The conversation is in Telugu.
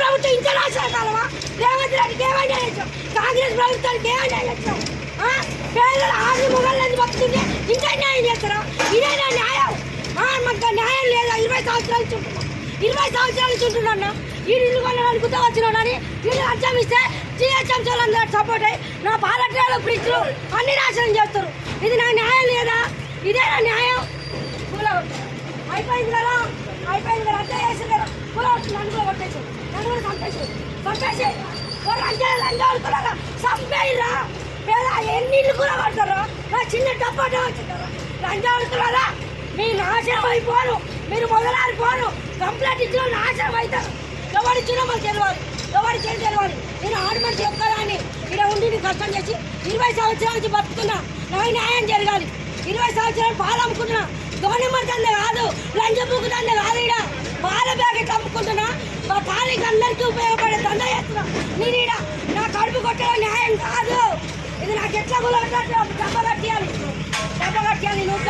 ప్రభుత్వం ఇంత రాసేస్తామా రేవంత్ రెడ్డికి ఏమైనా చేసాం కాంగ్రెస్ ప్రభుత్వానికి ఏమైనా చేయొచ్చు పేదల ఆరు మొగళ్ళని బతుకుంటే ఇంత న్యాయం చేస్తారా? ఇదేనా న్యాయం. మాకు న్యాయం లేదా? ఇరవై సంవత్సరాలు చుట్టున్నాం ఇరవై సంవత్సరాలు చుట్టున్నా ఈ ఇల్లు కొనడానికి గుర్తు వచ్చినాడని వీళ్ళు అర్థం ఇస్తే టీఎస్ఎంసీ వాళ్ళందరూ సపోర్ట్ అయ్యి నా పాలట్రాలు ఫ్రిడ్జ్లు అన్ని నాశనం చేస్తారు. ఇది నా న్యాయం లేదా? ఇదేనా న్యాయం. నన్ను కూడా చంపేసి చంపేసి అంటే లంగా లేదా ఎన్ని కూడా పడతారా నా చిన్న డబ్బాటే వచ్చింటారా లంగా మీ నాశనం అయిపోరు. మీరు మొదలాడిపోరు కంప్లైంట్ ఇచ్చిన నాశనం అవుతారు. ఎవరిచ్చినా మాకు తెలియాలి ఎవరి ఏం తెలియాలి నేను ఆడమని చెప్తారా అని ఇక్కడ ఉండి నేను కష్టం చేసి ఇరవై సంవత్సరాల నుంచి బతుకుతున్నా. నాకు న్యాయం జరగాలి. ఇరవై సంవత్సరాలు పాలు అమ్ముకుంటున్నా గవర్నమెంట్ అందే కాదు. లంచ బుక్ కాదు. నీకు అందరికీ ఉపయోగపడే దండ చేస్తున్నా. నేను ఈడ నా కడుపు కొట్టడం న్యాయం కాదు. ఇది నాకు ఎట్లా కూడా డబ్బ కట్టియాలి. డబ్బ కట్టియాలి నువ్వు